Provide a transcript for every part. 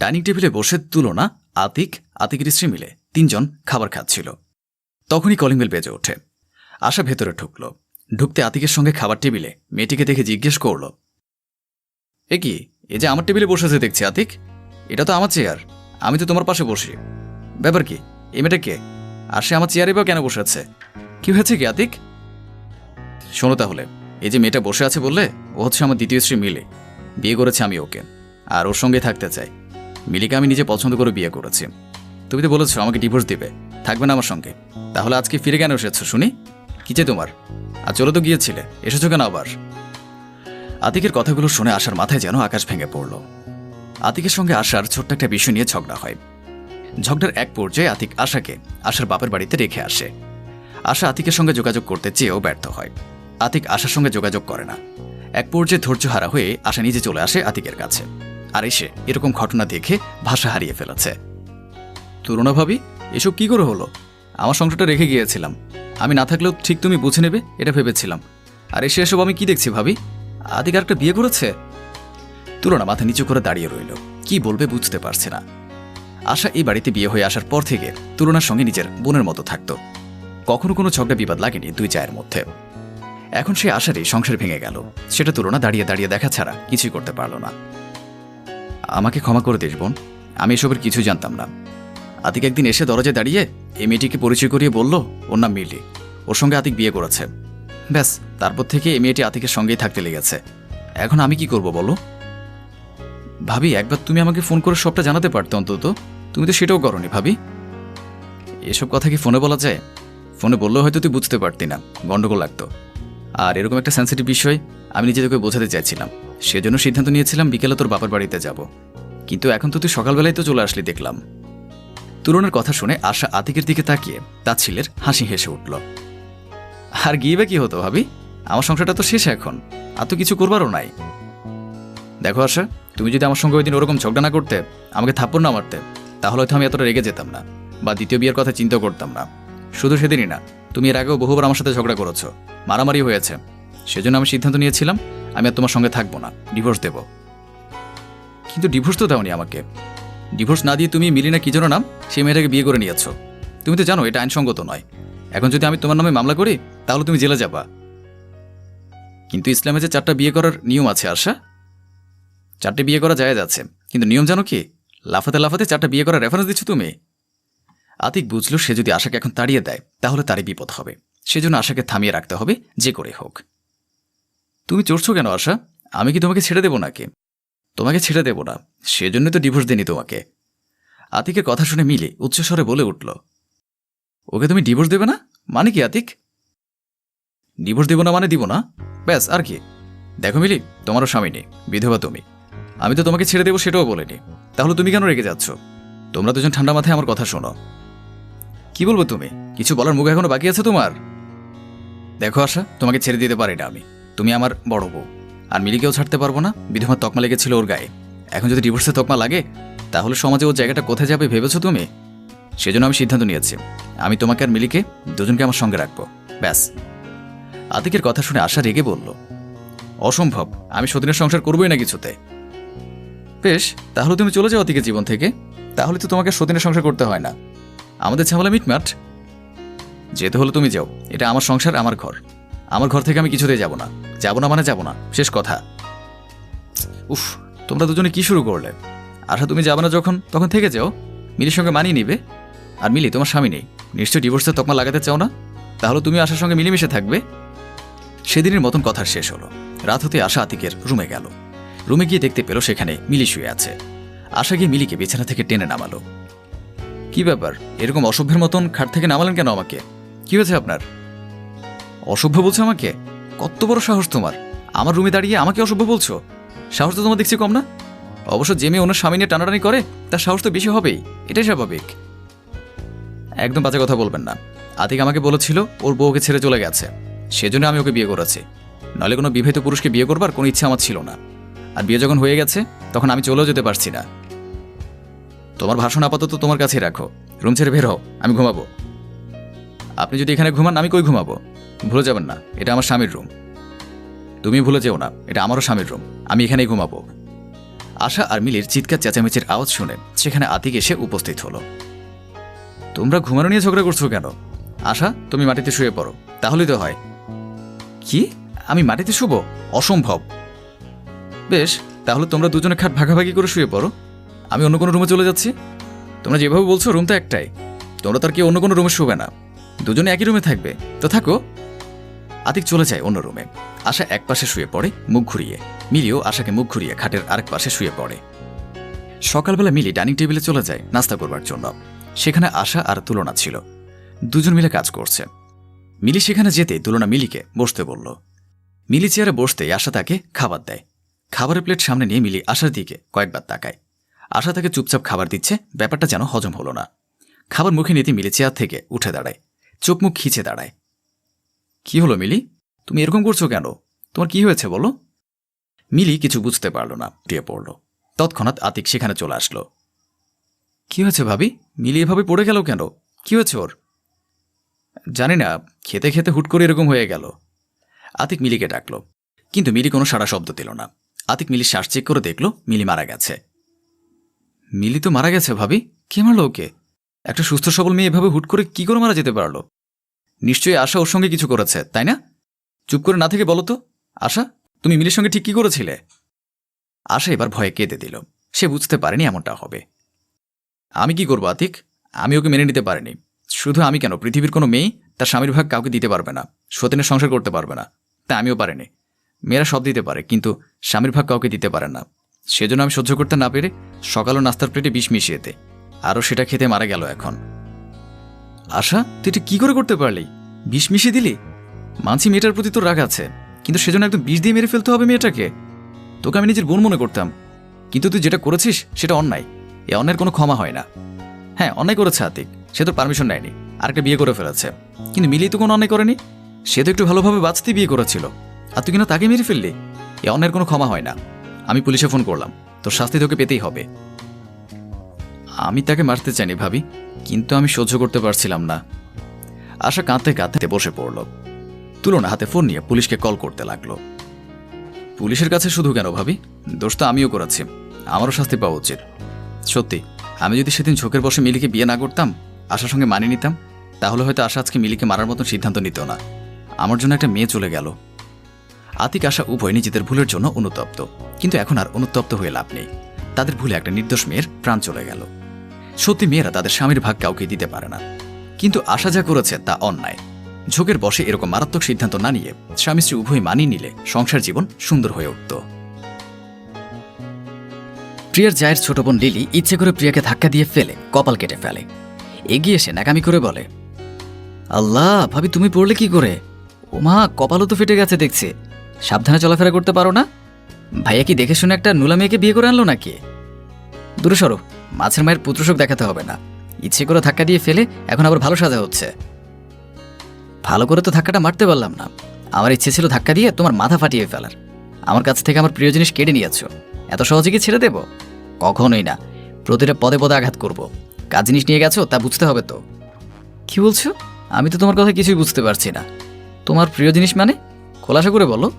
Dining টেবিলে বসে তুলনা, আতিক আতিকের স্ত্রী মিলে তিনজন খাবার খাচ্ছিল। তখনই কলিং বেল বেজে ওঠে। আশা ভেতরে ঢুকল। ঢুকতে আতিকের সঙ্গে খাবার টেবিলে মেয়েটিকে দেখে জিজ্ঞেস করল, এ কি, এ যে আমার টেবিলে বসেছে দেখছি আতিক? এটা তো আমার চেয়ার, আমি তো তোমার পাশে বসি। ব্যাপার কি এই মেয়েটা কে? আর সে আমার চেয়ারে বা কেন বসে আছে? কি হয়েছে কি আতিক? শোনো তাহলে, এই যে মেয়েটা বসে আছে বললে, ও হচ্ছে আমার দ্বিতীয় স্ত্রী মিলে। বিয়ে করেছে আমি ওকে, আর ওর সঙ্গে থাকতে চাই। মিলিকে আমি নিজে পছন্দ করে বিয়ে করেছি। তুমি তো বলেছ আমাকে ডিভোর্স দিবে। থাকবে না আমার সঙ্গে। তাহলে আজকে ফিরে কেন এসেছ, শুনি? কি যে তোমার? আর চলে তো গিয়েছিলে। এসেছ কেন আবার? আতিকের কথাগুলো শুনে আসার মাথায় যেন আকাশ ভেঙে পড়ল। আতিকের সঙ্গে আসার ছোট্ট একটা বিষয় নিয়ে ঝগড়া হয়। ঝগড়ার এক পর্যায়ে আতিক আশাকে আশার বাপের বাড়িতে রেখে আসে। আশা আতিকের সঙ্গে যোগাযোগ করতে চেয়েও ব্যর্থ হয়। আতিক আশার সঙ্গে যোগাযোগ করে না। এক পর্যায়ে ধৈর্য হারা হয়ে আশা নিজে চলে আসে আতিকের কাছে। আর এসে এরকম ঘটনা দেখে ভাষা হারিয়ে ফেলেছে। তুলনা ভাবি, এসব কি করে হলো? আমার সংসারটা রেখে গিয়েছিলাম। আমি না থাকলেও ঠিক তুমি বুঝে নেবে, এটা ভেবেছিলাম। আর এসে এসব আমি কি দেখছি ভাবি? আদিক আরেকটা বিয়ে করেছে? তুলনা মাথা নিচু করে দাঁড়িয়ে রইল। কি বলবে বুঝতে পারছে না। আশা এই বাড়িতে বিয়ে হয়ে আসার পর থেকে তুলনার সঙ্গে নিজের বোনের মতো থাকত। কখনো কোনো ঝগড়া বিবাদ লাগেনি দুই চায়ের মধ্যে। এখন সে আশারই সংসার ভেঙে গেল। সেটা তুলনা দাঁড়িয়ে দাঁড়িয়ে দেখা ছাড়া কিছুই করতে পারল না। আমাকে ক্ষমা করে দিস বোন। আমি এসবের কিছু জানতাম না। আতিক একদিন এসে দরজায় দাঁড়িয়ে এই মেয়েটিকে পরিচয় করিয়ে বলল, ওর নাম মিলি। ওর সঙ্গে আতিক বিয়ে করেছে। ব্যাস, তারপর থেকে এই মেয়েটি আতিকের সঙ্গেই থাকতে লেগেছে। এখন আমি কি করব, বলো? ভাবি, একবার তুমি আমাকে ফোন করে সবটা জানাতে পারতে অন্তত। তুমি তো সেটাও করনি, ভাবি। এসব কথা কি ফোনে বলা যায়? ফোনে বললেও হয়তো তুই বুঝতে পারতি না। গন্ডগোল লাগতো। আর এরকম একটা সেন্সিটিভ বিষয় আমি নিজে তোকে বোঝাতে চাইছিলাম। সেজন্য সিদ্ধান্ত নিয়েছিলাম বিকেলে তোর বাবার বাড়িতে যাব। কিন্তু এখন তো তুই সকালবেলায় তো চলে আসলি দেখলাম। তুরনের কথা শুনে আশা আতিকের দিকে তাকিয়ে তার ছেলের হাসি হেসে উঠল। আর গিয়ে বা কি হতো ভাবি? আমার সংসারটা তো শেষ এখন, আর তো কিছু করবারও নাই। দেখো আশা, তুমি যদি আমার সঙ্গে ওই দিন ওরকম ঝগড়া না করতে, আমাকে থাপ্পড় না মারতে, তাহলে হয়তো আমি এতটা রেগে যেতাম না, বা দ্বিতীয় বিয়ের কথা চিন্তা করতাম না। শুধু সেদিনই না, তুমি এর আগেও বহুবার আমার সাথে ঝগড়া করেছ, মারামারি হয়েছে সেজন্য আমি সিদ্ধান্ত নিয়েছিলাম, আমি আর তোমার সঙ্গে থাকব না। ডিভোর্স দেব। কিন্তু ডিভোর্স তো দাওনি আমাকে। ডিভোর্স না দিয়ে তুমি মিলিনা কি যেন নাম? সেই মেয়েটাকে বিয়ে করে নিয়েছো। তুমি তো জানো, এটা আইনসঙ্গত নয়। এখন যদি আমি তোমার নামে মামলা করি, তাহলে তুমি জেলে যাবা। কিন্তু ইসলামে যে চারটা বিয়ে করার নিয়ম আছে আশা চারটে বিয়ে করা যায় যাচ্ছে কিন্তু নিয়ম জানো কি? লাফাতে লাফাতে চারটা বিয়ে করার রেফারেন্স দিচ্ছ তুমি? আতিক বুঝলো সে যদি আশাকে এখন তাড়িয়ে দেয়, তাহলে তারই বিপদ হবে। সেজন্য আশাকে থামিয়ে রাখতে হবে, যে করে হোক। তুমি চড়ছো কেন, আশা? আমি কি তোমাকে ছেড়ে দেবো নাকি? তোমাকে ছেড়ে দেবো না। সেজন্যই তো ডিভোর্স দিনি তোমাকে। আতিকের কথা শুনে মিলে উচ্চস্বরে বলে উঠল, ওকে তুমি ডিভোর্স দেবে না? মানে কি আতিক? ডিভোর্স দেবো না মানে দিব না? ব্যাস, আর কি। দেখো মিলি, তোমারও স্বামী নেই, বিধবা তুমি। আমি তো তোমাকে ছেড়ে দেবো সেটাও বলিনি। তাহলে তুমি কেন রেগে যাচ্ছ? তোমরা দুজন ঠান্ডা মাথায় আমার কথা শোনো। কি বলব তুমি? কিছু বলার মুখ এখনও বাকি আছে তোমার? দেখো, আশা, তোমাকে ছেড়ে দিতে পারি না আমি। তুমি আমার বড় বউ। আর মিলিকেও ছাড়তে পারব না, বিধবার তকমা লেগেছিল ওর গায়ে। এখন যদি ডিভোর্সের তকমা লাগে, তাহলে সমাজে ওর জায়গাটা কোথায় যাবে ভেবেছো তুমি? সেজন্য আমি সিদ্ধান্ত নিয়েছি। আমি তোমাকে আর মিলিকে দুজনকে আমার সঙ্গে রাখব। ব্যাস। আতিকের কথা শুনে আশা রেগে বলল, অসম্ভব, আমি সতীনের সংসার করবোই না কিছুতে। বেশ, তাহলে তুমি চলে যাও আতিকের জীবন থেকে। তাহলে তো তোমাকে সতীনের সংসার করতে হয় না। আমাদের ঝামেলা মিটমাট। যেতে হলে তুমি যাও। এটা আমার সংসার, আমার ঘর। আমার ঘর থেকে আমি কিছুতেই যাব না। যাব না মানে যাব না। শেষ কথা। উফ, তোমরা দুজনে কি শুরু করলে? আশা তুমি যাবে না যখন? তখন থেকে যাও। মিলির সঙ্গে মানিয়ে নিবে। আর মিলি, তোমার স্বামী নেই। নিশ্চয়ই ডিভোর্সের তকমা লাগাতে চাও না? তাহলে তুমি আশার সঙ্গে মিলেমিশে থাকবে। সেদিনের মতন কথা শেষ হলো। রাত হতে আশা আতিকের রুমে গেল। রুমে গিয়ে দেখতে পেল সেখানে মিলি শুয়ে আছে। আশা গিয়ে মিলিকে বিছানা থেকে টেনে নামালো। কি ব্যাপার? এরকম অসভ্যের মতন খাট থেকে নামালেন কেন আমাকে? কি হয়েছে আপনার? অসভ্য বলছো আমাকে? কত বড় সাহস তোমার। আমার রুমে দাঁড়িয়ে আমাকে অসভ্য বলছো? সাহস তো তোমার দেখছি কম না? অবশ্য যে মেয়ে ওনার স্বামী নিয়ে টানাটানি করে, তার সাহস তো বেশি হবেই। এটাই স্বাভাবিক। একদম বাজে কথা বলবেন না। আতিক আমাকে বলেছিল, ওর বউকে ছেড়ে চলে গেছে। সেজন্য আমি ওকে বিয়ে করেছি। নাহলে কোনো বিবাহিত পুরুষকে বিয়ে করবার কোনো ইচ্ছা আমার ছিল না। আর বিয়ে যখন হয়ে গেছে, তখন আমি চলেও যেতে পারছি না। তোমার ভাষণ আপাতত তোমার কাছে রাখো। রুম ছেড়ে বের হও, আমি ঘুমাবো। আপনি যদি এখানে ঘুমান, আমি কই ঘুমাবো? ভুলে যাবেন না, এটা আমার স্বামীর রুম। তুমি ভুলে যেও না, এটা আমারও স্বামীর রুম, আমি এখানেই ঘুমাবো। আশা আর মিলির চিৎকার চেঁচামেচির আওয়াজ শুনে সেখানে আতিক এসে উপস্থিত হলো। তোমরা ঘুমানো নিয়ে ঝগড়া করছ কেন? আশা, তুমি মাটিতে শুয়ে পড়ো, তাহলেই তো হয়। কি? আমি মাটিতে শুব? অসম্ভব। বেশ, তাহলে তোমরা দুজনে খাট ভাগাভাগি করে শুয়ে পড়ো। আমি অন্য কোনো রুমে চলে যাচ্ছি। তোমরা যেভাবে বলছো রুম তো একটাই। তোমরা তার কি অন্য কোনো রুমে শুবে না। দুজনে একই রুমে থাকবে। তো থাকো। আতিক চলে যায় অন্য রুমে। আশা এক পাশে শুয়ে পড়ে, মুখ ঘুরিয়ে। মিলিও আশাকে মুখ ঘুরিয়ে খাটের আরেক পাশে শুয়ে পড়ে। সকালবেলা মিলি ডাইনিং টেবিলে চলে যায় নাস্তা করবার জন্য। সেখানে আশা আর তুলনা ছিল। দুজন মিলে কাজ করছে। মিলি সেখানে যেতে তুলনা মিলিকে বসতে বলল। মিলি চেয়ারে বসতেই আশা তাকে খাবার দেয়। খাবারের প্লেট সামনে নিয়ে মিলি আশার দিকে কয়েকবার তাকায়। আশা তাকে চুপচাপ খাবার দিচ্ছে, ব্যাপারটা যেন হজম হলো না। খাবার মুখে নিতে মিলি চেয়ার থেকে উঠে দাঁড়ায়। চোখ মুখ খিচে দাঁড়ায়। কি হলো মিলি? তুমি এরকম করছ কেন? তোমার কি হয়েছে বলো? মিলি কিছু বুঝতে পারল না দিয়ে পড়ল। তৎক্ষণাৎ আতিক সেখানে চলে আসলো। কি হয়েছে ভাবি? মিলি এভাবে পড়ে গেল কেন? কি হয়েছে ওর? জানি না, খেতে খেতে হুট করে এরকম হয়ে গেল। আতিক মিলিকে ডাকলো। কিন্তু মিলি কোনো সারা শব্দ দিল না। আতিক মিলি শ্বাস চেক করে দেখল, মিলি মারা গেছে। মিলি তো মারা গেছে ভাবি? কে মারলো ওকে? একটা সুস্থ সবল মেয়ে এভাবে হুট করে কি করে মারা যেতে পারল? নিশ্চয়ই আশা ওর সঙ্গে কিছু করেছে, তাই না? চুপ করে না থেকে বলো তো, আশা, তুমি মিলের সঙ্গে ঠিক কি করেছিলে? আশা এবার ভয়ে কেঁদে দিল। সে বুঝতে পারেনি এমনটা হবে। আমি কি করব আতিক? আমি ওকে মেনে নিতে পারিনি। শুধু আমি কেন? পৃথিবীর কোনো মেয়ে তার স্বামীর ভাগ কাউকে দিতে পারবে না। সতীনের সংসার করতে পারবে না। তা আমিও পারিনি। মেয়েরা সব দিতে পারে, কিন্তু স্বামীর ভাগ কাউকে দিতে পারে না। সেজন্য আমি সহ্য করতে না পেরে সকাল ও নাস্তার প্লেটে বিষ মিশিয়ে দে আরও সেটা খেতে মারা গেল এখন। আশা, তুই এটা কি করে করতে পারলি? বিষ মিশিয়ে দিলি? মানছি মেয়েটার প্রতি তোর রাগ আছে, কিন্তু সেজন্য একদম বিষ দিয়ে মেরে ফেলতে হবে মেয়েটাকে। তোকে আমি নিজের বোন মনে করতাম, কিন্তু তুই যেটা করেছিস সেটা অন্যায়। এ অন্যায়ের কোনো ক্ষমা হয় না। হ্যাঁ অন্যায় করেছে আতিক, সে তোর পারমিশন নেয়নি, আরেকটা বিয়ে করে ফেলেছে। কিন্তু মিলিয়ে তো কোনো অন্যায় করেনি? সে তো একটু ভালোভাবে বাঁচতে বিয়ে করেছিল। আর তুই কিনা তাকে মেরে ফেললি? এ অন্যের কোনো ক্ষমা হয় না। আমি পুলিশে ফোন করলাম, তোর শাস্তি তোকে পেতেই হবে। আমি তাকে মারতে চাইনি, ভাবি। কিন্তু আমি সহ্য করতে পারছিলাম না। আশা কাঁদতে কাঁদতে বসে পড়ল। তুলনা হাতে ফোন নিয়ে পুলিশকে কল করতে লাগল। পুলিশের কাছে শুধু কেন ভাবি? দোষ তো আমিও করাচ্ছি আমারও শাস্তি পাওয়া উচিত। সত্যি, আমি যদি সেদিন ঝোঁকের বসে মিলিকে বিয়ে না করতাম, আশার সঙ্গে মানিয়ে নিতাম, তাহলে হয়তো আশা আজকে মিলিকে মারার মতন সিদ্ধান্ত নিত না। আমার জন্য একটা মেয়ে চলে গেল। আতিক, আশা উভয় নিজেদের ভুলের জন্য অনুতপ্ত। কিন্তু এখন আর অনুতপ্ত হয়ে লাভ নেই। তাদের ভুলে একটা নির্দোষ মেয়ের প্রাণ চলে গেল। সত্যি মেয়েরা তাদের স্বামীর ভাগ কাউকে দিতে পারে না। কিন্তু আশা যা করেছে তা অন্যায়। ঝোঁকের বসে এরকম মারাত্মক সিদ্ধান্ত না নিয়ে স্বামী স্ত্রী উভয় মানিয়ে নিলে সংসার জীবন সুন্দর হয়ে উঠত। প্রিয়ার জায়ের ছোট বোন লিলি ইচ্ছে করে প্রিয়াকে ধাক্কা দিয়ে ফেলে, কপাল কেটে ফেলে। এগিয়ে এসে নাকামি করে বলে, আল্লাহ, ভাবি তুমি পড়লে কি করে? ওমা, কপালও তো ফেটে গেছে দেখছে। সাবধানে চলাফেরা করতে পারো না? ভাইয়া কি দেখে শুনে একটা নুলা মেয়েকে বিয়ে করে আনলো নাকি? দূরে সরো মাছের মায়ের পুত্রশোক দেখাতে হবে না। ইচ্ছে করে ধাক্কা দিয়ে ফেলে এখন আবার ভালো সাজা হচ্ছে। ভালো করে তো ধাক্কাটা মারতে পারলাম না। আমার ইচ্ছে ছিল ধাক্কা দিয়ে তোমার মাথা ফাটিয়ে ফেলার। আমার কাছ থেকে আমার প্রিয় জিনিস কেড়ে নিয়েছ এত সহজে কি ছেড়ে দেব? কখনোই না। প্রতিটা পদে পদে আঘাত করব। কাজ জিনিস নিয়ে গেছো তা বুঝতে হবে তো। কি বলছো? আমি তো তোমার কথা কিছুই বুঝতে পারছি না। তোমার প্রিয় জিনিস মানে? খোলাসা করে বলো।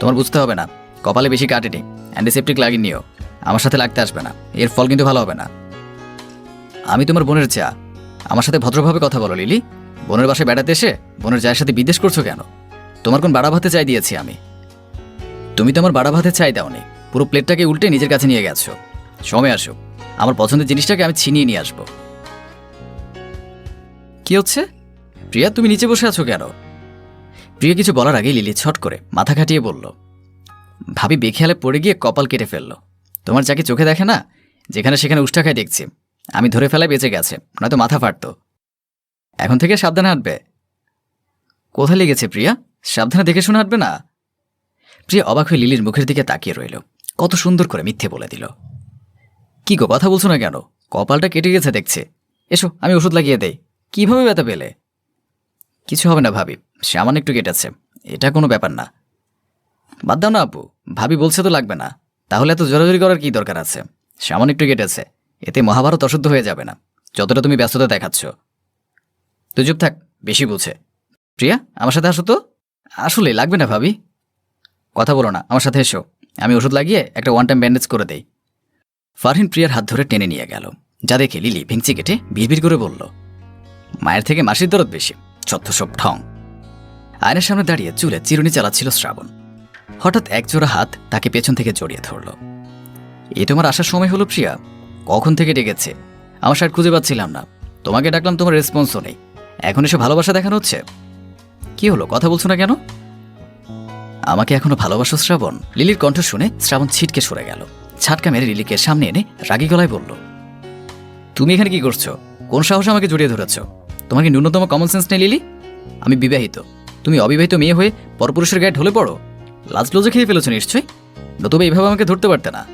তোমার বুঝতে হবে না। কপালে বেশি কাটেনি। অ্যান্টিসেপটিক লাগিয়ে নিও। আমার সাথে লাগতে আসবে না। এর ফল কিন্তু ভালো হবে না। আমি তোমার বোনের চা আমার সাথে ভদ্রভাবে কথা বলো, লিলি। বোনের বাসায় বেড়াতে এসে বোনের চায়ের সাথে বিদেশ করছ কেন? তোমার কোন বাড়া ভাতে চাই দিয়েছি আমি। তুমি তো আমার বাড়া ভাতে চাই দাওনি। পুরো প্লেটটাকে উল্টে নিজের কাছে নিয়ে গেছো। সময় আসো আমার পছন্দের জিনিসটাকে আমি ছিনিয়ে নিয়ে আসব। কি হচ্ছে? প্রিয়া, তুমি নিচে বসে আছো কেন? প্রিয়া কিছু বলার আগেই লিলি ছট করে মাথা খাটিয়ে বলল, ভাবি বেখেয়ালে পড়ে গিয়ে কপাল কেটে ফেলল। তোমার যাকে চোখে দেখে না? যেখানে সেখানে উষ্ঠা খায় দেখছি। আমি ধরে ফেলায় বেঁচে গেছে, নয়তো মাথা ফাটতো। এখন থেকে সাবধানে হাঁটবে। কোথায় লেগেছে প্রিয়া? সাবধানে দেখে শুনে হাঁটবে না? প্রিয়া অবাক হয়ে লিলির মুখের দিকে তাকিয়ে রইল। কত সুন্দর করে মিথ্যে বলে দিল। কি গো, কথা বলছো না কেন? কপালটা কেটে গেছে দেখছে। এসো, আমি ওষুধ লাগিয়ে দেই। কীভাবে ব্যথা পেলে? কিছু হবে না ভাবি, সামান্য একটু কেটেছে। এটা কোনো ব্যাপার না। বাদ দাও না আপু, ভাবি বলছে তো লাগবে না। তাহলে এত জোরাজোরি করার কি দরকার আছে? সামান্য একটু কেটেছে। এতে মহাভারত অশুদ্ধ হয়ে যাবে না। যতটা তুমি ব্যস্ততা দেখাচ্ছ। তুই চুপ থাক, বেশি বুঝে। প্রিয়া, আমার সাথে আসো তো। আসলে লাগবে না ভাবি। কথা বলো না, আমার সাথে এসো। আমি ওষুধ লাগিয়ে একটা ওয়ান টাইম ব্যান্ডেজ করে দেই। ফারহিন প্রিয়ার হাত ধরে টেনে নিয়ে গেল। যা দেখে লিলি ভেঙচি কেটে বিড়বিড় করে বলল, মায়ের থেকে মাসির দরদ বেশি। ছত্র সব ঠং আয়নার সামনে দাঁড়িয়ে চুলে চিরুনি চালাচ্ছিল শ্রাবণ। হঠাৎ একজোড়া হাত তাকে পেছন থেকে জড়িয়ে ধরল। এ তোমার আসার সময় হলো প্রিয়া। কখন থেকে ডেকেছে? আমার শার্ট খুঁজে পাচ্ছিলাম না। তোমাকে ডাকলাম তোমার রেসপন্সও নেই। এখন এসে ভালোবাসা দেখানো হচ্ছে? কি হলো? কথা বলছো না কেন? আমাকে এখনও ভালোবাসো, শ্রাবণ। লিলির কণ্ঠ শুনে শ্রাবণ ছিটকে সরে গেল। ছাটকা মেরে লিলিকে সামনে এনে রাগী গলায় বলল, তুমি এখানে কি করছ? কোন সাহসে আমাকে জড়িয়ে ধরেছ? তোমার কি ন্যূনতম কমন সেন্স নেই, লিলি? আমি বিবাহিত। তুমি অবিবাহিত মেয়ে হয়ে পরপুরুষের গায়ে ঢলে পড়ো? লাজ লজে খেয়ে ফেলেছো নিশ্চয়ই? নতুবা এইভাবে আমাকে ধরতে পারতে না।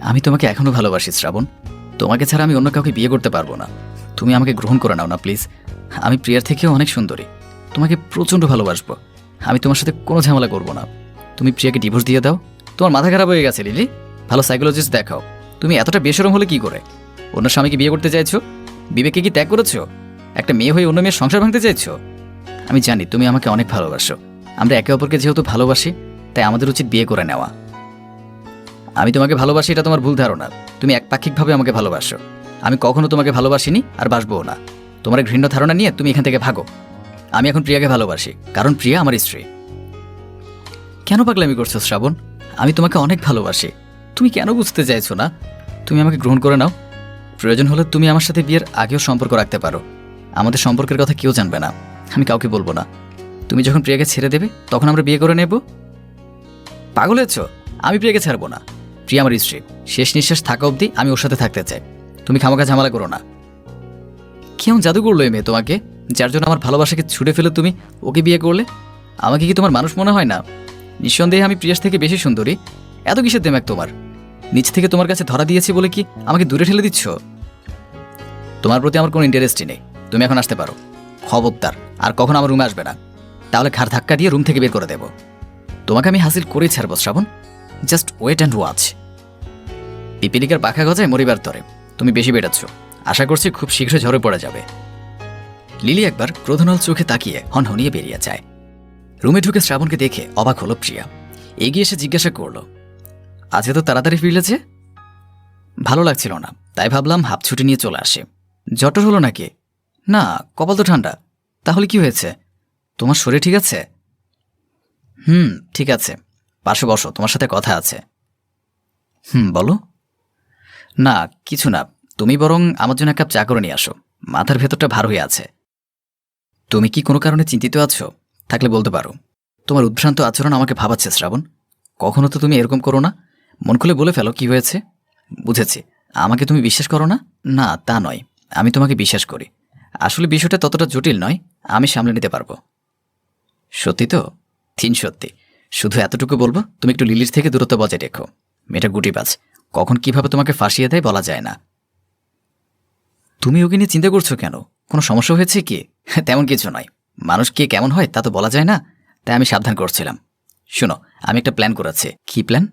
আমি তোমাকে এখনও ভালোবাসি, শ্রাবণ। তোমাকে ছাড়া আমি অন্য কাউকে বিয়ে করতে পারব না। তুমি আমাকে গ্রহণ করে নাও না, প্লিজ। আমি প্রিয়ার থেকেও অনেক সুন্দরী। তোমাকে প্রচণ্ড ভালোবাসবো। আমি তোমার সাথে কোনো ঝামেলা করব না। তুমি প্রিয়াকে ডিভোর্স দিয়ে দাও। তোমার মাথা খারাপ হয়ে গেছে, লিলি। ভালো সাইকোলজিস্ট দেখাও। তুমি এতটা বেসরম হলে কি করে? অন্য স্বামীকে বিয়ে করতে চাইছো? বিবেকে কি ত্যাগ করেছ? একটা মেয়ে হয়ে অন্য মেয়ের সংসার ভাঙতে চাইছো? আমি জানি তুমি আমাকে অনেক ভালোবাসো। আমরা একে অপরকে যেহেতু ভালোবাসি, তাই আমাদের উচিত বিয়ে করে নেওয়া। আমি তোমাকে ভালোবাসি, এটা তোমার ভুল ধারণা। তুমি একপাক্ষিকভাবে আমাকে ভালোবাসো। আমি কখনো তোমাকে ভালোবাসিনি আর বাসবও না। তোমার ঘৃণ্য ধারণা নিয়ে তুমি এখান থেকে ভাগো। আমি এখন প্রিয়াকে ভালোবাসি, কারণ প্রিয়া আমার স্ত্রী। কেন পাগলামি করছ শ্রাবণ? আমি তোমাকে অনেক ভালোবাসি। তুমি কেন বুঝতে চাইছো না? তুমি আমাকে গ্রহণ করে নাও। প্রয়োজন হলে তুমি আমার সাথে বিয়ের আগেও সম্পর্ক রাখতে পারো। আমাদের সম্পর্কের কথা কেউ জানবে না। আমি কাউকে বলব না। তুমি যখন প্রিয়াকে ছেড়ে দেবে, তখন আমরা বিয়ে করে নেব। পাগল হয়েছ? আমি প্রিয়াকে ছাড়বো না। প্রিয়া আমার স্ত্রী। শেষ নিঃশ্বাস থাকা অবধি আমি ওর সাথে থাকতে চাই। তুমি খামাখা ঝামেলা করো না। কেমন জাদু করল মেয়ে তোমাকে? যার জন্য আমার ভালোবাসাকে ছুটে ফেলে তুমি ওকে বিয়ে করলে? আমাকে কি তোমার মানুষ মনে হয় না? নিঃসন্দেহে আমি প্রিয়াস থেকে বেশি সুন্দরী। এত কিসের দেমাক তোমার? নিচ থেকে তোমার কাছে ধরা দিয়েছি বলে কি আমাকে দূরে ঠেলে দিচ্ছ? তোমার প্রতি আমার কোনো ইন্টারেস্টই নেই। তুমি এখন আসতে পারো। খবরদার। আর কখন আমার রুমে আসবে না। তাহলে ঘাড় ধাক্কা দিয়ে রুম থেকে বের করে দেব। তোমাকে আমি হাসিল করেই ছাড়বো, Shrabon. Just wait and watch পিপিলিকার পাখা গজায় মরিবার তরে। তুমি বেশি বেড়াচ্ছ। আশা করছি খুব শীঘ্র ঝরে পড়ে যাবে। লিলি একবার ক্রোধনল চোখে তাকিয়ে হনহনিয়ে বেরিয়ে যায়। রুমে ঢুকে শ্রাবণকে দেখে অবাক হলো প্রিয়া। এগিয়ে এসে জিজ্ঞাসা করল আজকে তো তাড়াতাড়ি ফিরলেছে ভালো লাগছিল না। তাই ভাবলাম হাফ ছুটি নিয়ে চলে আসে। জটর হলো নাকি? না, কপাল তো ঠান্ডা। তাহলে কি হয়েছে? তোমার শরীর ঠিক আছে? হুম, ঠিক আছে। পাশে বসো, তোমার সাথে কথা আছে। হুম, বলো। না, কিছু না। তুমি বরং আমার জন্য এক কাপ চা করে নিয়ে আসো। মাথার ভেতরটা ভার হয়ে আছে। তুমি কি কোনো কারণে চিন্তিত আছো? থাকলে বলতে পারো। তোমার উদ্ভ্রান্ত আচরণ আমাকে ভাবাচ্ছে, শ্রাবণ। কখনো তো তুমি এরকম করো না। মন খুলে বলে ফেলো, কি হয়েছে? বুঝেছি। আমাকে তুমি বিশ্বাস করো না? না, তা নয়। আমি তোমাকে বিশ্বাস করি। আসলে বিষয়টা ততটা জটিল নয়। আমি সামলে নিতে পারব। সত্যি তো? তিন সত্যি। শুধু এতটুকু বলব, তুমি একটু লিলির থেকে দূরত্ব বজায় রেখো। মেয়েটা গুটিবাজ কখন কীভাবে তোমাকে ফাঁসিয়ে দেয় বলা যায় না। তুমি ওকে নিয়ে চিন্তা করছ কেন? কোনো সমস্যা হয়েছে কি? তেমন কিছু নয়। মানুষ কে কেমন হয় তা তো বলা যায় না, তাই আমি সাবধান করছিলাম। শোনো, আমি একটা প্ল্যান করেছি। কি প্ল্যান?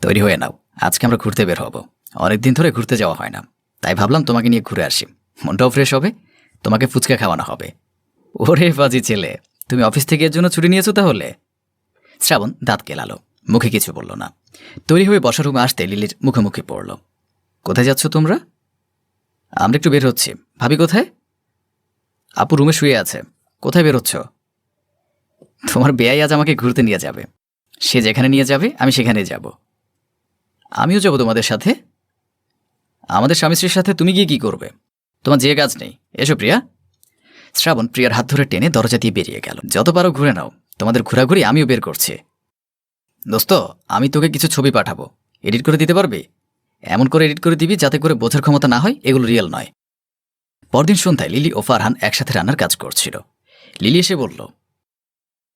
তৈরি হয়ে নাও। আজকে আমরা ঘুরতে বের হব। অনেকদিন ধরে ঘুরতে যাওয়া হয় না। তাই ভাবলাম তোমাকে নিয়ে ঘুরে আসি। মনটাও ফ্রেশ হবে, তোমাকে ফুচকা খাওয়ানো হবে। ওরে বাজি ছেলে। তুমি অফিস থেকে এর জন্য ছুটি নিয়েছো তাহলে? শ্রাবণ দাঁত কেলালো, মুখে কিছু বলল না। তৈরি হয়ে বসার রুমে আসতে লিলির মুখোমুখি পড়ল। কোথায় যাচ্ছ তোমরা? আমরা একটু বের হচ্ছি। ভাবি কোথায়? আপু রুমে শুয়ে আছে। কোথায় বেরোচ্ছ তোমার বেয়াই আজ আমাকে ঘুরতে নিয়ে যাবে। সে যেখানে নিয়ে যাবে, আমি সেখানে যাব। আমিও যাব তোমাদের সাথে? আমাদের স্বামী স্ত্রীর সাথে তুমি গিয়ে কি করবে? তোমার যে কাজ নেই। এসো প্রিয়া। শ্রাবণ প্রিয়ার হাত ধরে টেনে দরজা দিয়ে বেরিয়ে গেল। যত পারো ঘুরে নাও, তোমাদের ঘোরাঘুরি আমিও বের করছি। দোস্ত, আমি তোকে কিছু ছবি পাঠাবো। এডিট করে দিতে পারবি? এমন করে এডিট করে দিবি যাতে করে বোঝার ক্ষমতা না হয়, এগুলো রিয়েল নয়। পরদিন সন্ধ্যায় লিলি ও ফারহান একসাথে রান্নার কাজ করছিল। লিলি এসে বলল,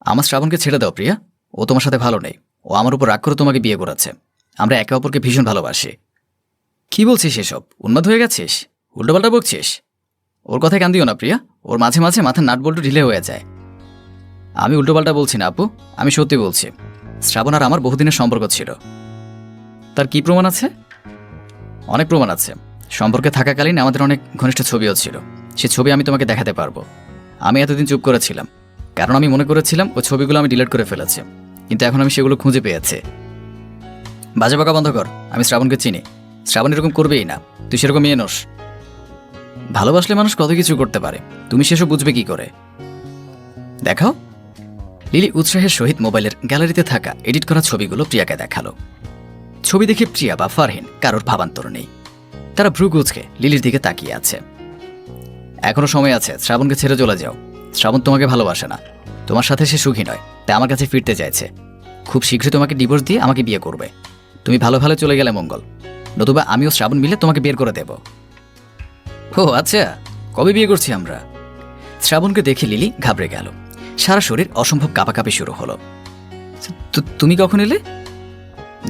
আমার শ্রাবণকে ছেড়ে দাও প্রিয়া। ও তোমার সাথে ভালো নেই। ও আমার উপর রাগ করে তোমাকে বিয়ে করাচ্ছে আমরা একে অপরকে ভীষণ ভালোবাসি। কি বলছিস এসব? উন্মাদ হয়ে গেছিস? উল্টোপাল্টা বকছিস? ওর কথায় কান দিও না, প্রিয়া। ওর মাঝে মাঝে মাথার নাট বল্টু ঢিলে হয়ে যায়। আমি উল্টোপাল্টা বলছি না, আপু। আমি সত্যি বলছি। শ্রাবণ আর আমার বহুদিনের সম্পর্ক ছিল। তার কি প্রমাণ আছে? অনেক প্রমাণ আছে। সম্পর্কে থাকাকালীন আমাদের অনেক ঘনিষ্ঠ ছবিও ছিল। সে ছবি আমি তোমাকে দেখাতে পারব। আমি এতদিন চুপ করেছিলাম। কারণ আমি মনে করেছিলাম ওই ছবিগুলো আমি ডিলিট করে ফেলেছি। কিন্তু এখন আমি সেগুলো খুঁজে পেয়েছি। বাজে বাঁকা বন্ধ কর। আমি শ্রাবণকে চিনি। শ্রাবণ এরকম করবেই না। তুই সেরকম মেয়ে নোস। ভালোবাসলে মানুষ কত কিছু করতে পারে? তুমি সেসব বুঝবে কি করে? দেখাও। লিলি উৎসাহের সহিত মোবাইলের গ্যালারিতে থাকা এডিট করা ছবিগুলো প্রিয়াকে দেখাল। ছবি দেখে প্রিয়া বা ফারহিন কারোর ভাবান্তর নেই। তারা ভ্রু কুচকে লিলির দিকে তাকিয়ে আছে। এখনও সময় আছে, শ্রাবণকে ছেড়ে চলে যাও। শ্রাবণ তোমাকে ভালোবাসে না। তোমার সাথে সে সুখী নয়, তাই আমার কাছে ফিরতে চাইছে। খুব শীঘ্রই তোমাকে ডিভোর্স দিয়ে আমাকে বিয়ে করবে। তুমি ভালো ভালো চলে গেলে মঙ্গল, নতুবা আমিও শ্রাবণ মিলে তোমাকে বের করে দেব। ও আচ্ছা কবে বিয়ে করছি আমরা? শ্রাবণকে দেখে লিলি ঘাবড়ে গেল। সারা শরীর অসম্ভব কাঁপাকাঁপি শুরু হলো। তুমি কখন এলে?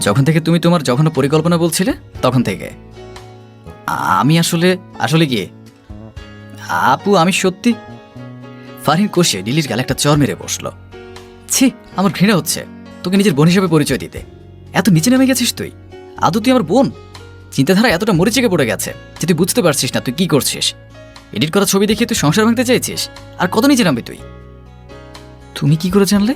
যখন থেকে তুমি তোমার যখন পরিকল্পনা বলছিলে, তখন থেকে। আমি আসলে আসলে গিয়ে। আপু, আমি সত্যি? ফারহিন কষে লিলির গালে একটা চর মেরে বসল। ছি, আমার ঘৃণা হচ্ছে। তোকে নিজের বোন হিসেবে পরিচয় দিতে। এত নিচে নেমে গেছিস তুই? আদৌ তুই আমার বোন? চিন্তাধারা এতটা মরিচিকে পড়ে গেছে যে তুই বুঝতে পারছিস না তুই কি করছিস। এডিট করা ছবি দেখিয়ে তুই সংসার ভাঙতে চাইছিস? আর কত নিচে নামবি তুই? তুমি কি করে জানলে?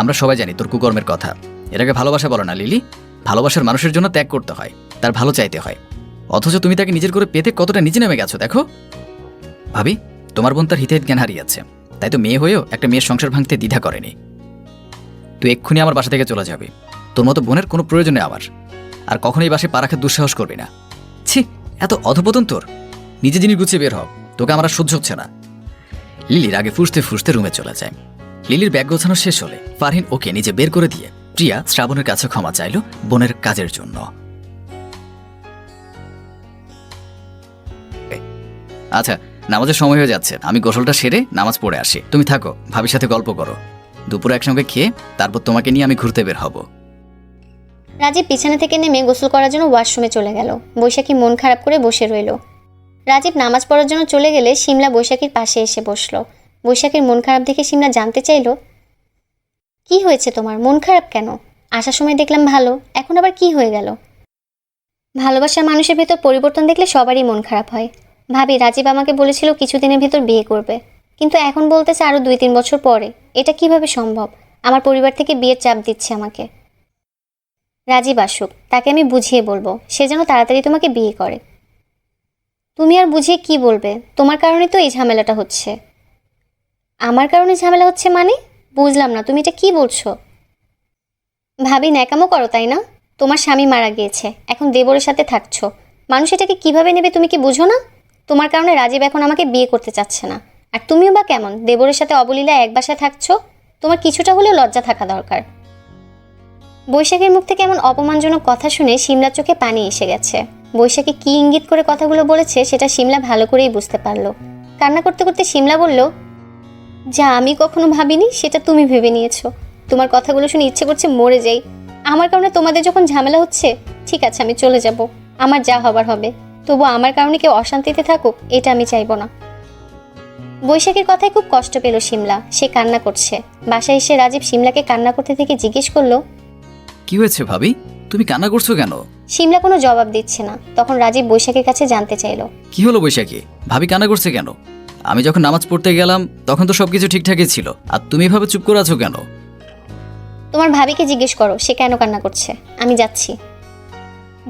আমরা সবাই জানি তোর কুকর্মের কথা। এটাকে ভালোবাসা বলো না, লিলি। ভালোবাসার মানুষের জন্য ত্যাগ করতে হয়, তার ভালো চাইতে হয়। অথচ তুমি তাকে নিজের করে পেতে কতটা নিচে নেমে গেছো, দেখো। ভাবি, তোমার বোন তার হিতাহিত জ্ঞান হারিয়েছে তাই তো মেয়ে হয়েও একটা মেয়ের সংসার ভাঙতে দ্বিধা করেনি। তুই এক্ষুনি আমার বাসা থেকে চলে যাবি। তোর মতো বোনের কোনো প্রয়োজনে আমার। আর কখনোই বাসে পা রাখার দুঃসাহস করবি না। ছি, এত অধপতন তোর। নিজে জিনিস গুছিয়ে বের হ। তোকে আমার সহ্য হচ্ছে না। লিলির আগে ফুসতে ফুসতে রুমে চলে যায়। লিলির ব্যাগ গোছানো শেষ হলে ফারহিন ওকে নিজে বের করে দিয়ে প্রিয়া শ্রাবণের কাছে ক্ষমা চাইল বোনের কাজের জন্য। আচ্ছা নামাজের সময় হয়ে যাচ্ছে। আমি গোসলটা সেরে নামাজ পড়ে আসি। তুমি থাকো, ভাবির সাথে গল্প করো। দুপুরে একসঙ্গে খেয়ে তারপর তোমাকে নিয়ে আমি ঘুরতে বের হব। রাজীব বিছানা থেকে নেমে গোসল করার জন্য ওয়াশরুমে চলে গেল। বৈশাখী মন খারাপ করে বসে রইল। রাজীব নামাজ পড়ার জন্য চলে গেলে সিমলা বৈশাখীর পাশে এসে বসল। বৈশাখীর মন খারাপ দেখে সিমলা জানতে চাইল, কি হয়েছে তোমার? মন খারাপ কেন? আসার সময় দেখলাম ভালো, এখন আবার কি হয়ে গেল? ভালোবাসার মানুষের ভেতর পরিবর্তন দেখলে সবারই মন খারাপ হয়। ভাবি, রাজীব আমাকে বলেছিল কিছুদিনের ভেতর বিয়ে করবে। কিন্তু এখন বলতেছে আরও দুই তিন বছর পরে। এটা কীভাবে সম্ভব? আমার পরিবার থেকে বিয়ের চাপ দিচ্ছে আমাকে। রাজীব আসুক, তাকে আমি বুঝিয়ে বলব, সে যেন তাড়াতাড়ি তোমাকে বিয়ে করে। তুমি আর বুঝিয়ে কি বলবে? তোমার কারণে তো এই ঝামেলাটা হচ্ছে। আমার কারণে ঝামেলা হচ্ছে মানে? বুঝলাম না, তুমি এটা কি বলছো? ভাবি, ন্যাকামো করো, তাই না? তোমার স্বামী মারা গিয়েছে, এখন দেবরের সাথে থাকছো। মানুষ এটাকে কীভাবে নেবে তুমি কি বুঝো না? তোমার কারণে রাজীব এখন আমাকে বিয়ে করতে চাচ্ছে না। আর তুমিও বা কেমন? দেবরের সাথে অবলীলা এক বাসায় থাকছো? তোমার কিছুটা হলেও লজ্জা থাকা দরকার। বৈশাখীর মুখ থেকে এমন অপমানজনক কথা শুনে সিমলার চোখে পানি এসে গেছে। বৈশাখী কি ইঙ্গিত করে কথাগুলো বলেছে সেটা সিমলা ভালো করেই বুঝতে পারল। কান্না করতে করতে সিমলা বলল, যা আমি কখনো ভাবিনি, সেটা তুমি ভেবে নিয়েছো। তোমার কথাগুলো শুনে ইচ্ছে করছে মরে যাই। আমার কারণে তোমাদের যখন ঝামেলা হচ্ছে, ঠিক আছে, আমি চলে যাব। আমার যা হবার হবে। তবু আমার কারণে কেউ অশান্তিতে থাকুক, এটা আমি চাইব না। বৈশাখীর কথায় খুব কষ্ট পেল সিমলা সে কান্না করছে। বাসায় এসে রাজীব সিমলাকে কান্না করতে থেকে জিজ্ঞেস করল কি হয়েছে ভাবি? তুমি কান্না করছ কেন? সিমলা কোনো জবাব দিচ্ছে না। তখন রাজীব বৈশাখীর কাছে জানতে চাইলো। কি হলো বৈশাখী? ভাবি কান্না করছে কেন? আমি যখন নামাজ পড়তে গেলাম তখন তো সবকিছু ঠিকঠাকই ছিল। আর তুমি এভাবে চুপ করে আছো কেন? তোমার ভাবিকে জিজ্ঞেস করো সে কেন কান্না করছে? আমি যাচ্ছি।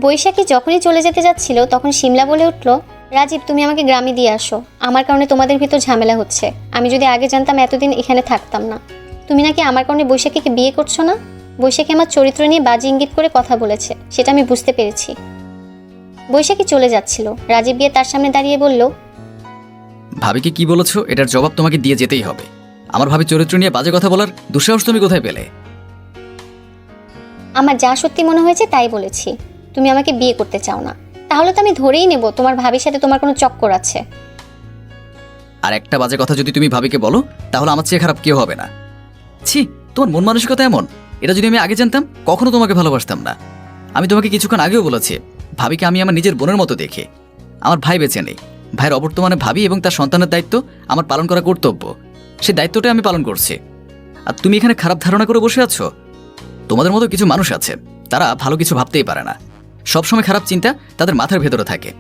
বৈশাখী যখনই চলে যেতে যাচ্ছিল তখন সিমলা বলে উঠল রাজীব তুমি আমাকে গ্রামে দিয়ে আসো। আমার কারণে তোমাদের ভিতর ঝামেলা হচ্ছে। আমি যদি আগে জানতাম এতদিন এখানে থাকতাম না। তুমি নাকি আমার কারণে বৈশাখীকে বিয়ে করছ না? বৈশাখী আমার চরিত্র নিয়ে বাজি ইঙ্গিত করে কথা বলেছে সেটা আমি বুঝতে পেরেছি। বৈশাখী চলে যাচ্ছিল। রাজীব গিয়ে তার সামনে দাঁড়িয়ে বলল ভাবিকে কি বলেছ? এটার জবাব তোমাকে দিয়ে যেতেই হবে। আমার ভাবি চরিত্র নিয়ে বাজে কথা বলার দুঃসাহস তুমি কোথায় পেলে? আমার যা সত্যি মনে হয়েছে তাই বলেছি। তুমি আমাকে বিয়ে করতে চাও না। তাহলে তো আমি ধরেই নেব তোমার ভাবির সাথে তোমার কোনো চক্কর আছে। আর একটা বাজে কথা যদি তুমি ভাবিকে বলো তাহলে আমার চেয়ে খারাপ কেউ হবে না। ছি তোমার মন মানসিকতা এমন? এটা যদি আমি আগে জানতাম, কখনো তোমাকে ভালোবাসতাম না। আমি তোমাকে কিছুক্ষণ আগেও বলেছি, ভাবিকে আমি আমার নিজের বোনের মতো দেখে। আমার ভাই বেঁচে নেই। ভাইয়ের অবর্তমানে ভাবি এবং তার সন্তানের দায়িত্ব আমার পালন করা কর্তব্য। সেই দায়িত্বটা আমি পালন করছি। আর তুমি এখানে খারাপ ধারণা করে বসে আছো? তোমাদের মতো কিছু মানুষ আছে, তারা ভালো কিছু ভাবতেই পারে না। সবসময় খারাপ চিন্তা তাদের মাথার ভেতরে থাকে।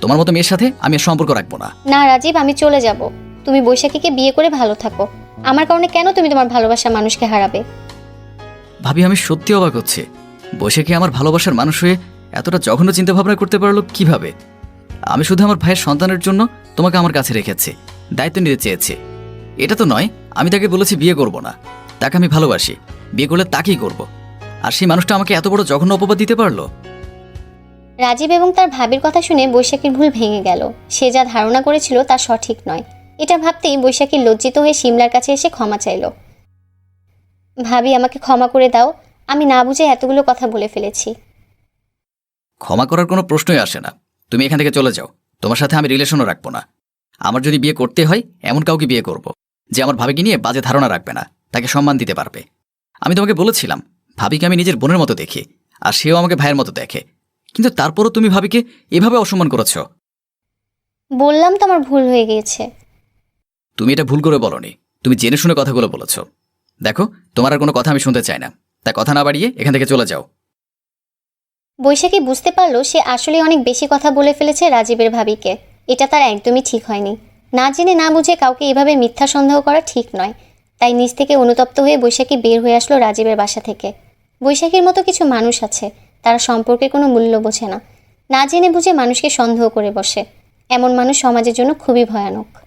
তোমার মতো মেয়ের সাথে আমি সম্পর্ক রাখব না। না, রাজীব, আমি চলে যাব। তুমি বৈশাখীকে বিয়ে করে ভালো থাকো। আমার কারণে কেন তুমি তোমার ভালোবাসা মানুষকে হারাবে? ভাবি, আমি সত্যি অবাক হচ্ছে। বৈশাখী আমার ভালোবাসার মানুষ হয়ে এতটা জঘন্য চিন্তাভাবনা করতে পারল কীভাবে? আমি শুধু আমার ভাইয়ের সন্তানের জন্য তোমাকে আমার কাছে রেখেছি, দায়িত্ব নিতে চেয়েছি। এটা তো নয়, আমি তাকে বলেছি বিয়ে করব না। তাকে আমি ভালোবাসি, বিয়ে করলে তাকেই করব। আর সেই মানুষটা আমাকে এত বড় জঘন্য অপবাদ দিতে পারল? রাজীব এবং তার ভাবির কথা শুনে বৈশাখীর ভুল ভেঙে গেল। সে যা ধারণা করেছিল তা সঠিক নয়। এটা ভাবতেই বৈশাখী লজ্জিত হয়ে সিমলার কাছে এসে ক্ষমা চাইল। ভাবি আমাকে ক্ষমা করে দাও। আমি না বুঝে এতগুলো কথা বলে ফেলেছি। ক্ষমা করার কোনো প্রশ্নই আসে না। তুমি এখান থেকে চলে যাও। তোমার সাথে আমি রিলেশনও রাখব না। আমার যদি বিয়ে করতে হয় এমন কাউকে বিয়ে করব যে আমার ভাবিকে নিয়ে বাজে ধারণা রাখবে না তাকে সম্মান দিতে পারবে। আমি তোমাকে বলেছিলাম ভাবিকে আমি নিজের বোনের মতো দেখি আর সেও আমাকে ভাইয়ের মতো দেখে। কিন্তু তারপরও তুমি ভাবিকে এভাবে অসম্মান করেছ? বললাম তো আমার ভুল হয়ে গিয়েছে। তুমি এটা ভুল করে বলনি। তুমি জেনে শুনে কথাগুলো বলেছ। দেখো, তোমার আর কোনো কথা আমি শুনতে চাই না। তাই কথা না বাড়িয়ে এখান থেকে চলে যাও। বৈশাখী বুঝতে পারল সে আসলে অনেক বেশি কথা বলে ফেলেছে রাজীবের ভাবিকে। এটা তার একদমই ঠিক হয়নি। না জেনে না বুঝে কাউকে এভাবে মিথ্যা সন্দেহ করা ঠিক নয়। তাই নিজ থেকে অনুতপ্ত হয়ে বৈশাখী বের হয়ে আসলো রাজীবের বাসা থেকে। বৈশাখীর মতো কিছু মানুষ আছে, তারা সম্পর্কে কোনো মূল্য বোঝে না। না জেনে বুঝে মানুষকে সন্দেহ করে বসে। এমন মানুষ সমাজের জন্য খুবই ভয়ানক।